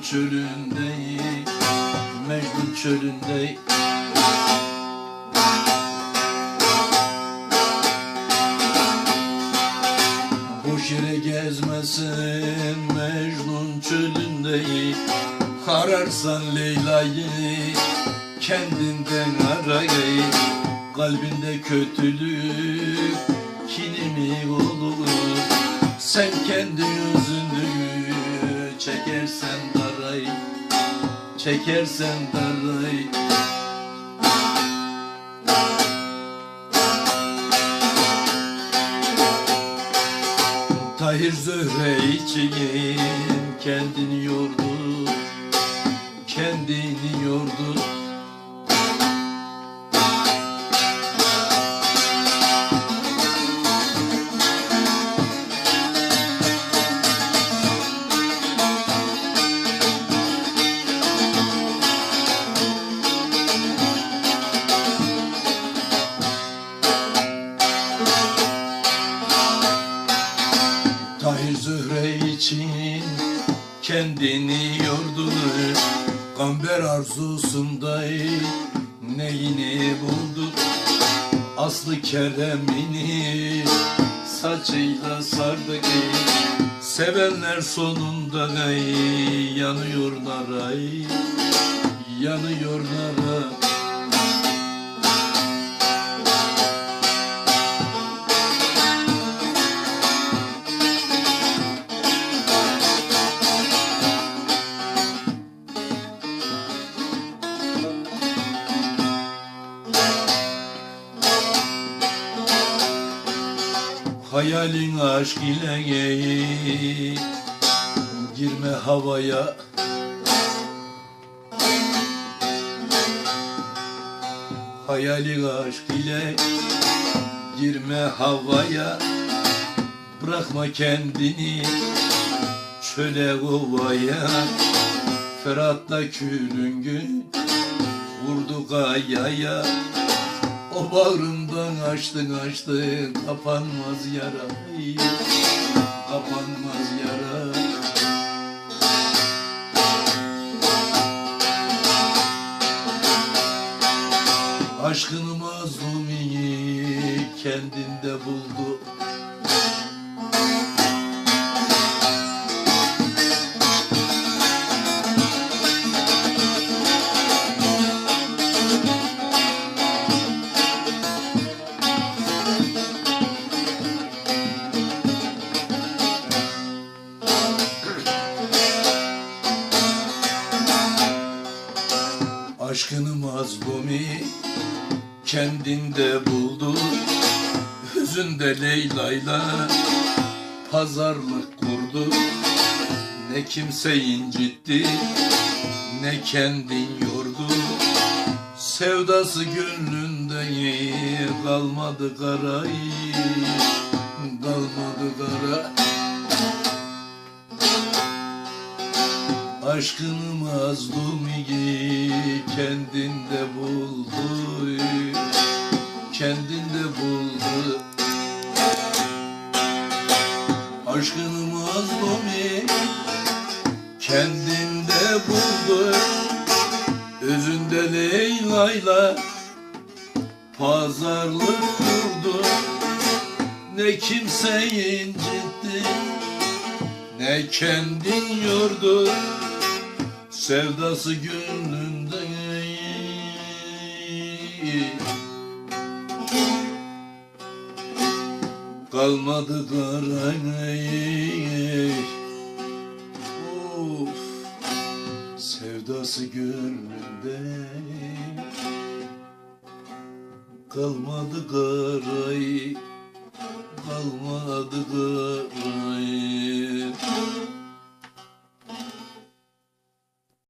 çölündeyim Mecnun çölündeyim. Boş yere gezmesin Mecnun çölündeyim. Ararsan Leyla'yı kendinden arayı Kalbinde kötülük kinimi olur? Sen kendi yüzünü çekersen daray Çekersen daray Tahir Zöhre için kendini yordu Kendini yordu kendini yordu Gamber arzusunda neyini buldu? Aslı Kerem'ini saçıyla sardı Sevenler sonunda yanıyorlar ay? Yanıyorlar ay Hayalin aşk ile girme havaya. Hayalin aşk ile girme havaya. Bırakma kendini çöle ovaya Ferhat'la külüngü vurdu kayaya o bağrımdan açtın açtın kapanmaz yara. Kapanmaz yara. Aşkını mazlumiyi kendinde buldu Aşkını mazlumi kendinde buldu Hüzünde Leyla'yla pazarlık kurdu Ne kimse incitti ne kendin yordu. Sevdası gönlünde kalmadı karay Kalmadı kara Aşkını mazlumi kendinde buldu. Kendinde buldu. Aşkını mazlumi kendinde buldu. Özünde Leyla'yla pazarlık kurdu. Ne kimse incitti ne kendin yordu Sevdası gönlünde Kalmadı karay Of Sevdası gönlünde Kalmadı karay Kalmadı karay